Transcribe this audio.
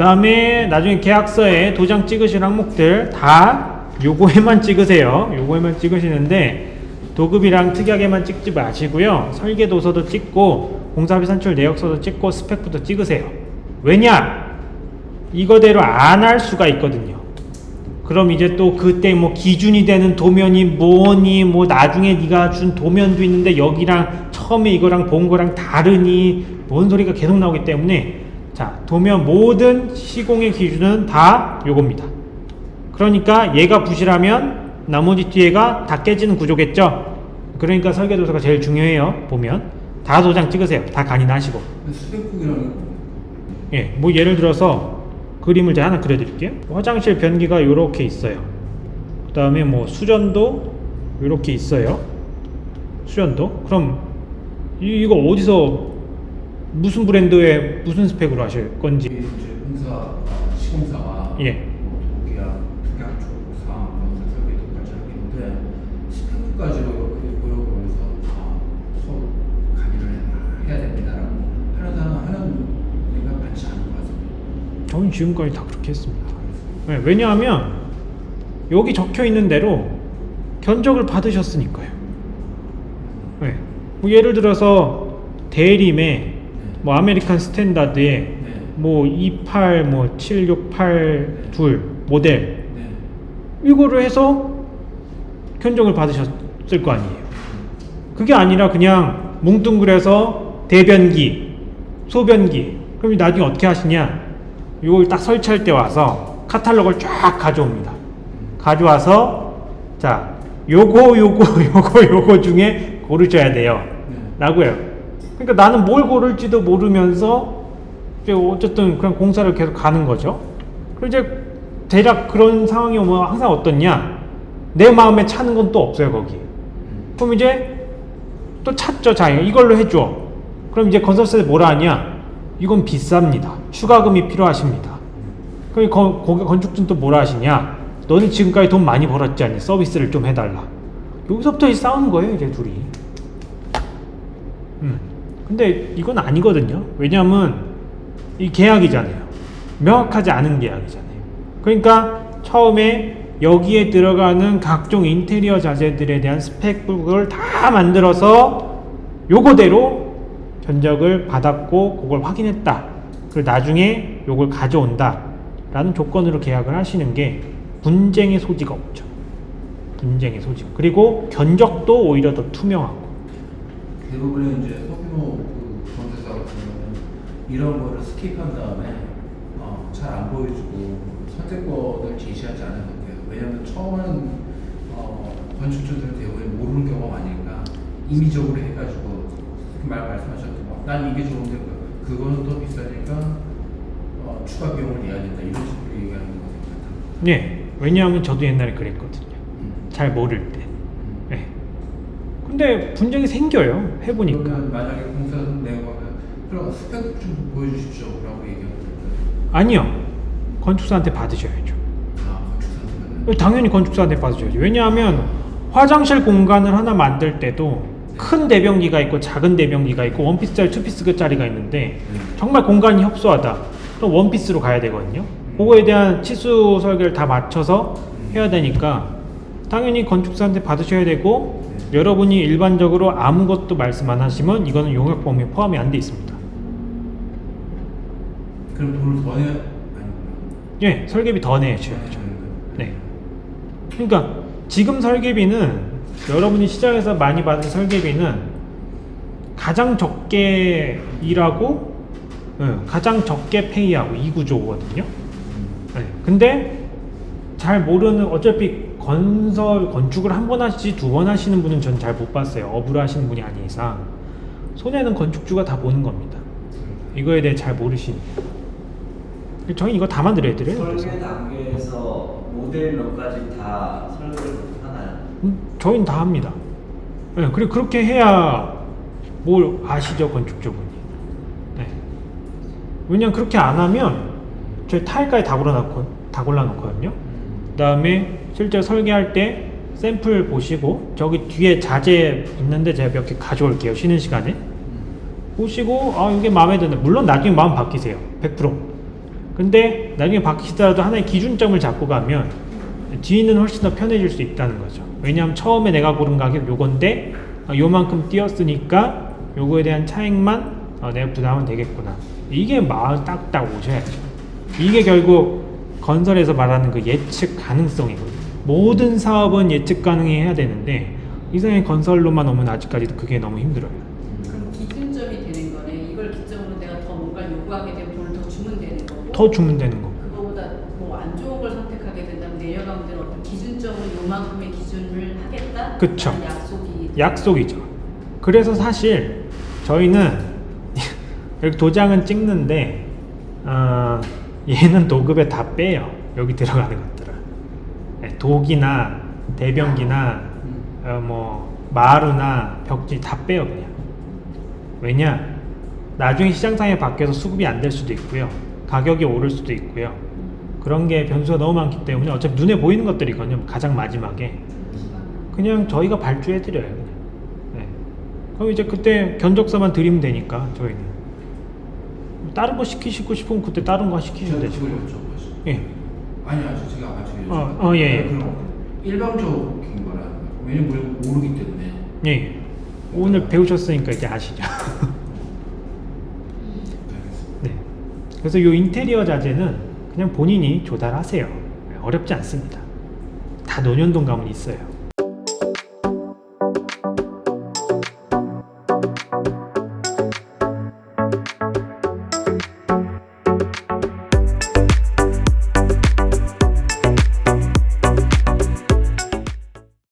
다음에 나중에 계약서에 도장 찍으실 항목들 다 요거에만 찍으세요. 요거에만 찍으시는데 도급이랑 특약에만 찍지 마시고요. 설계 도서도 찍고 공사비 산출 내역서도 찍고 스펙부터 찍으세요. 왜냐? 이거대로 안 할 수가 있거든요. 그럼 이제 또 그때 뭐 기준이 되는 도면이 뭐니 뭐 나중에 네가 준 도면도 있는데 여기랑 처음에 이거랑 본 거랑 다르니 뭔 소리가 계속 나오기 때문에 자 도면 모든 시공의 기준은 다 요겁니다. 그러니까 얘가 부실하면 나머지 뒤에가 다 깨지는 구조겠죠. 그러니까 설계도서가 제일 중요해요. 보면 다 도장 찍으세요. 다 간이나시고. 스펙북이랑 예, 뭐 예를 들어서 그림을 제가 하나 그려드릴게요. 화장실 변기가 이렇게 있어요. 그 다음에 뭐 수전도 이렇게 있어요. 수전도. 그럼 이, 이거 어디서 무슨 브랜드의 무슨 스펙으로 하실 건지. 이제 공사 시공사가 예. 뭐 도계약, 특약 조사, 건설 설계도까지 하겠는데 스펙까지로 이렇게 보여보면서 다 서로 강의를 해야 됩니다라고 하는 사람 하는 우리가 많지 않은 것 같습니다. 저는 지금까지 다 그렇게 했습니다. 네, 왜냐하면 여기 적혀 있는 대로 견적을 받으셨으니까요. 네. 뭐 예를 들어서 대림에 뭐 아메리칸 스탠다드에 네. 뭐 28, 뭐 768둘 모델 네. 이거를 해서 견적을 받으셨을 거 아니에요. 그게 아니라 그냥 뭉뚱그려서 대변기, 소변기. 그럼 나중에 어떻게 하시냐? 이걸 딱 설치할 때 와서 카탈로그를 쫙 가져옵니다. 가져와서 자, 요거 요거 요거 요거 중에 고르셔야 돼요. 네. 라고요. 그러니까 나는 뭘 고를지도 모르면서 이제 어쨌든 그냥 공사를 계속 가는 거죠. 그리고 이제 대략 그런 상황이 오면 항상 어떻냐? 내 마음에 차는 건 또 없어요 거기. 그럼 이제 또 찾죠 자 이걸로 해줘. 그럼 이제 건설사에 뭐라 하냐? 이건 비쌉니다. 추가금이 필요하십니다. 그럼 이 건, 거기 건축주는 또 뭐라 하시냐? 너는 지금까지 돈 많이 벌었지 않니? 서비스를 좀 해달라. 여기서부터 이 싸우는 거예요 이제 둘이. 음. 근데 이건 아니거든요. 왜냐하면 이 계약이잖아요. 명확하지 않은 계약이잖아요. 그러니까 처음에 여기에 들어가는 각종 인테리어 자재들에 대한 스펙북을 다 만들어서 요거대로 견적을 받았고 그걸 확인했다. 그리고 나중에 요걸 가져온다. 라는 조건으로 계약을 하시는 게 분쟁의 소지가 없죠. 분쟁의 소지. 그리고 견적도 오히려 더 투명하고. 대부분의 이제 소규모 그 건설사 같은 경우는 이런 거를 스킵한 다음에 어, 잘 안 보여주고 선택권을 제시하지 않은 것 같아요. 왜냐하면 처음 하는 어, 건축주들은 대부분 모르는 경우가 많으니까 임의적으로 해가지고 말 말씀하셨던 거, 난 이게 좋은데 그- 그거는 더 비싸니까 어, 추가 비용을 내야 된다 이런 식으로 얘기하는 것 같아요. 네. 왜냐하면 저도 옛날에 그랬거든요. 음. 잘 모를 때. 음. 네. 근데 분쟁이 생겨요. 해보니까. 만약에 공사 내용하면 그럼 스펙 좀 보여주십시오라고 얘기하면 될까요? 아니요. 건축사한테 받으셔야죠. 아, 건축사는 당연히 건축사한테 받으셔야죠. 왜냐하면 화장실 공간을 하나 만들 때도 큰 대변기가 있고 작은 대변기가 있고 원피스짜리 투피스짜리가 있는데 정말 공간이 협소하다. 그럼 원피스로 가야 되거든요. 그거에 대한 치수 설계를 다 맞춰서 해야 되니까 당연히 건축사한테 받으셔야 되고 여러분이 일반적으로 아무것도 말씀 안 하시면 이거는 용역 범위에 포함이 안 돼 있습니다. 그럼 돈을 더 내야. 예, 설계비 더 내셔야죠. 네. 그러니까 지금 설계비는 여러분이 시장에서 많이 받은 설계비는 가장 적게 일하고 예, 가장 적게 페이하고 이 구조거든요. 네. 근데 잘 모르는 어차피 건설 건축을 한 번 하시지 두 번 하시는 분은 전 잘 못 봤어요. 업으로 하시는 분이 아닌 이상 손해는 건축주가 다 보는 겁니다. 이거에 대해 잘 모르시니까. 저희 이거 다 만들어야 드려요. 설계 단계에서 모델 몇까지 다 설계를 하나요? 음, 저희는 다 합니다. 네, 그리고 그렇게 해야 뭘 아시죠 건축주분이. 네. 왜냐면 그렇게 안 하면 저희 타일까지 다 골라놓고 다 골라놓거든요. 그다음에 실제 설계할 때 샘플 보시고 저기 뒤에 자재 있는데 제가 몇 개 가져올게요 쉬는 시간에 보시고 아 이게 마음에 드네 물론 나중에 마음 바뀌세요 100% 근데 나중에 바뀌시더라도 하나의 기준점을 잡고 가면 뒤는 훨씬 더 편해질 수 있다는 거죠. 왜냐하면 처음에 내가 고른 가격 요건데 어, 요만큼 뛰었으니까 요거에 대한 차익만 어, 내가 부담하면 되겠구나. 이게 마음 딱딱 오셔야죠. 이게 결국 건설에서 말하는 그 예측 가능성이거든요. 모든 사업은 예측 가능해야 되는데 이상의 건설로만 오면 아직까지도 그게 너무 힘들어요. 그럼 기준점이 되는 거네. 이걸 기점으로 내가 더 뭔가를 요구하게 되면 돈을 더 주면 되는 거고. 더 주면 되는 거. 그거보다 뭐 안 좋은 걸 선택하게 된다면 내려가면 되는 어떤 기준점으로 요만큼의 기준을 하겠다. 그쵸. 약속이. 약속이죠. 그래서 사실 저희는 이렇게 도장은 찍는데 어, 얘는 도급에 다 빼요. 여기 들어가는 네, 독이나 대변기나 음. 어, 뭐 마루나 벽지 다 빼요 그냥. 왜냐? 나중에 시장상에 바뀌어서 수급이 안 될 수도 있고요. 가격이 오를 수도 있고요. 그런 게 변수가 너무 많기 때문에 어차피 눈에 보이는 것들이거든요. 가장 마지막에. 그냥 저희가 발주해 드려요. 그냥. 네. 그럼 이제 그때 견적서만 드리면 되니까 저희는 다른 거 시키시고 싶으면 그때 다른 거 시키시면 되죠. 예. 아니 아니 제가 아까 지금 어, 어, 예, 예. 그럼 일방적인 거라는 거죠. 왜냐면 우리가 모르기 때문에. 예. 오늘 배우셨으니까 이제 아시죠. 알겠습니다. 네. 그래서 이 인테리어 자재는 그냥 본인이 조달하세요. 어렵지 않습니다. 다 논현동 가면 있어요.